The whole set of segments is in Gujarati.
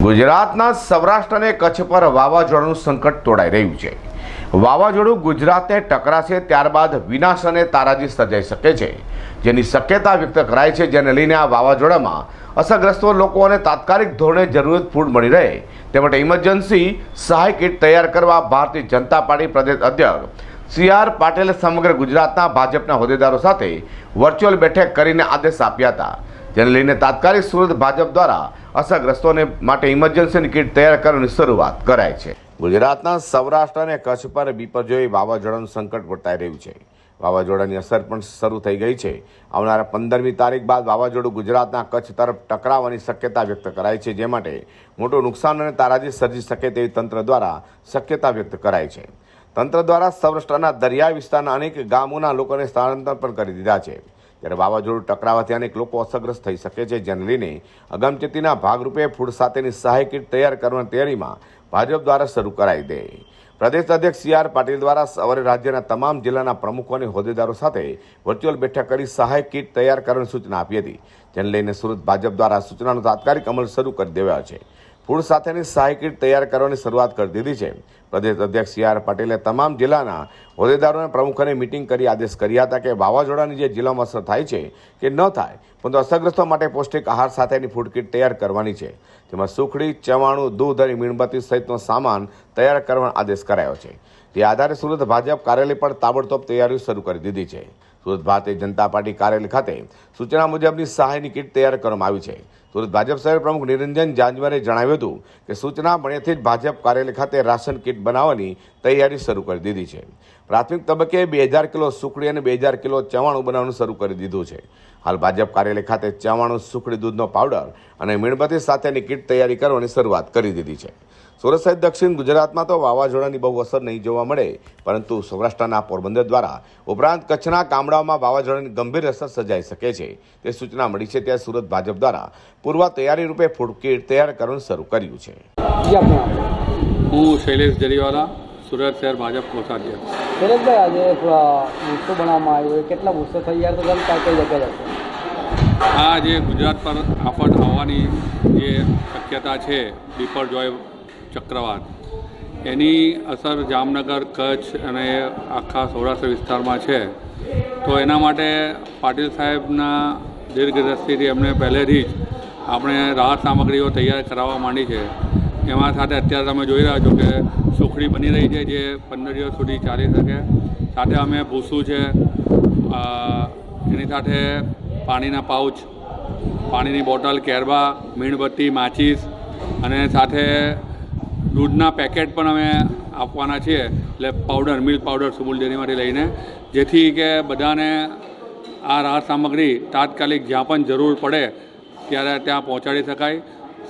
ગુજરાતના સૌરાષ્ટ્ર અને કચ્છ પર વાવાઝોડાનું સંકટ તોડાઈ રહ્યું છે. વાવાઝોડું ગુજરાતને ટકરાશે ત્યારબાદ વિનાશ અને તારાજી સર્જાઈ શકે છે. જેની શક્યતા વ્યક્ત કરાય છે, જેને લઈને આ વાવાઝોડામાં અસરગ્રસ્તો લોકોને તાત્કાલિક ધોરણે જરૂરિયાત ફૂડ મળી રહે. તે માટે ઇમરજન્સી સહાય કીટ તૈયાર કરવા ભારતીય જનતા પાર્ટી પ્રદેશ અધ્યક્ષ સી આર પાટીલે સમગ્ર ગુજરાતના ભાજપના હોદ્દેદારો સાથે વર્ચ્યુઅલ બેઠક કરીને આદેશ આપ્યા હતા. જેને લઈને તાત્કાલિક સુરત ભાજપ દ્વારા અસરગ્રસ્તોને માટે ઇમરજન્સીની કીટ તૈયાર કરવાની શરૂઆત કરાઈ છે. ગુજરાતના સૌરાષ્ટ્ર અને કચ્છ પર બિપરજોય વાવાઝોડાનું સંકટ વર્તાઈ રહ્યું છે. વાવાઝોડાની અસર પણ શરૂ થઈ ગઈ છે. આવનારા પંદરમી તારીખ બાદ વાવાઝોડું ગુજરાતના કચ્છ તરફ ટકરાવવાની શક્યતા વ્યક્ત કરાઈ છે, જે માટે મોટું નુકસાન અને તારાજી સર્જી શકે તેવી તંત્ર દ્વારા શક્યતા વ્યક્ત કરાઈ છે. તંત્ર દ્વારા સૌરાષ્ટ્રના દરિયાઈ વિસ્તારના અનેક ગામોના લોકોને સ્થળાંતર પણ કરી દીધા છે. ત્યારે વાવાઝોડું ટકરાવાથી અનેક લોકો અસરગ્રસ્ત થઈ શકે છે. જેને લઈને અગમચેતીના ભાગરૂપે ફૂડ સાથેની સહાય કીટ તૈયાર કરવાની તૈયારીમાં ભાજપ દ્વારા શરૂ કરાઈ દે. પ્રદેશ અધ્યક્ષ સી આર પાટીલ દ્વારા સવારે રાજ્યના તમામ જિલ્લાના પ્રમુખો અને હોદ્દેદારો સાથે વર્ચ્યુઅલ બેઠક કરી સહાય કીટ તૈયાર કરવાની સૂચના આપી હતી. જેને લઈને સુરત ભાજપ દ્વારા સૂચનાનો તાત્કાલિક અમલ શરૂ કરી દેવાયો છે. ફૂડ સાથેની સહાય કીટ તૈયાર કરવાની શરૂઆત કરી દીધી છે. પ્રદેશ અધ્યક્ષ સી આર પટેલે તમામ જિલ્લાના હોદ્દેદારોને પ્રમુખોને મિટિંગ કરી આદેશ કર્યા હતા કે વાવાઝોડાની જે જિલ્લામાં અસર થાય છે કે ન થાય, પરંતુ અસરગ્રસ્તો માટે પૌષ્ટિક આહાર સાથેની ફૂડ કીટ તૈયાર કરવાની છે. તેમાં સુખડી, ચવાણું, દૂધ અને મીણબત્તી સહિતનો સામાન તૈયાર કરવાનો આદેશ કરાયો છે. તે આધારે સુરત ભાજપ કાર્યાલય પણ તાબડતોબ તૈયારીઓ શરૂ કરી દીધી છે. સુરત ભારતીય જનતા પાર્ટી કાર્યાલય ખાતે સૂચના મુજબની સહાયની કીટ તૈયાર કરવામાં આવી છે. સુરત ભાજપ શહેર પ્રમુખ નિરંજન જાંજવારે જણાવ્યું હતું કે સૂચના મળ્યાથી જ ભાજપ કાર્યાલય ખાતે રાશન કીટ બનાવવાની તૈયારી શરૂ કરી દીધી છે. પ્રાથમિક તબક્કે બે હજાર કિલો સુખડી અને બે હજાર કિલો ચવાણું બનાવવાનું શરૂ કરી દીધું છે. હાલ ભાજપ કાર્યાલય ખાતે ચવાણું સુખડી દૂધનો પાવડર અને મીણબત્તી સાથેની કીટ તૈયારી કરવાની શરૂઆત કરી દીધી છે. સુરત સહિત દક્ષિણ ગુજરાતમાં તો વાવાઝોડાની બહુ અસર નહીં જોવા મળે, પરંતુ સૌરાષ્ટ્રના પોરબંદર દ્વારા ઉપરાંત કચ્છના ગામડાઓમાં વાવાઝોડાની ગંભીર અસર સર્જાઈ શકે છે. તે સૂચના મળી છે ત્યારે સુરત ભાજપ દ્વારા પૂર્વ તૈયારી રૂપે ફૂડ કીટ તૈયાર કરવાનું શરૂ કર્યું છે. હું શૈલેષ જરીવાલા સુરત શહેર ભાજપ કોષાધ્યક્ષ શૈલેષભાઈ આજે ગુસ્સો બનાવવામાં આવ્યો કેટલા કેટલા થઈ તૈયાર તો તમે કઈ જગ્યાએ જશે? આ જે ગુજરાત પર આફત આવવાની જે શક્યતા છે બિપરજોય ચક્રવાત એની અસર જામનગર કચ્છ અને આખા સૌરાષ્ટ્ર વિસ્તારમાં છે. તો એના માટે પાટીલ સાહેબના દીર્ઘદ્રષ્ટિથી એમને પહેલેથી જ આપણે રાહત સામગ્રીઓ તૈયાર કરાવવા માંડી છે. એમાં સાથે અત્યારે તમે જોઈ રહ્યા છો કે સુખડી બની રહી છે જે પંદર દિવસ સુધી ચાલી શકે. સાથે અમે ભૂસું છે એની સાથે પાણીના પાઉચ, પાણીની બોટલ, કેરબા, મીણબત્તી, માચીસ અને સાથે દૂધના પેકેટ પણ અમે આપવાના છીએ. એટલે પાવડર મિલ્ક પાવડર સુબુલ ડેરીમાંથી લઈને. જેથી કે બધાને આ રાહત સામગ્રી તાત્કાલિક જ્યાં પણ જરૂર પડે, ત્યારે ત્યાં પહોંચાડી શકાય.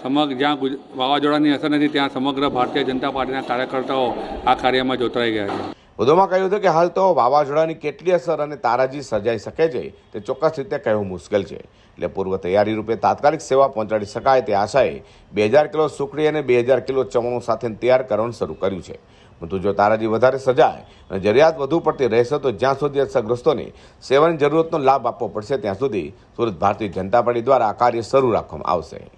સમગ્ર જ્યાં વાવાઝોડાની અસર નથી, ત્યાં સમગ્ર ભારતીય જનતા પાર્ટીના કાર્યકર્તાઓ આ કાર્યમાં જોતરાઈ ગયા છે. વધુમાં કહ્યું હતું કે હાલ તો વાવાઝોડાની કેટલી અસર અને તારાજી સર્જાઈ શકે છે, તે ચોક્કસ રીતે કહેવું મુશ્કેલ છે. એટલે પૂર્વ તૈયારી રૂપે તાત્કાલિક સેવા પહોંચાડી શકાય તે આશાએ બે હજાર કિલો સુખડી અને બે હજાર કિલો ચવાણું સાથે તૈયાર કરવાનું શરૂ કર્યું છે. પરંતુ જો તારાજી વધારે સજાય અને જરૂરિયાત વધુ પડતી રહેશે, તો જ્યાં સુધી અસરગ્રસ્તોને સેવાની જરૂરતનો લાભ આપવો પડશે, ત્યાં સુધી સુરત ભારતીય જનતા પાર્ટી દ્વારા આ કાર્ય શરૂ રાખવામાં આવશે.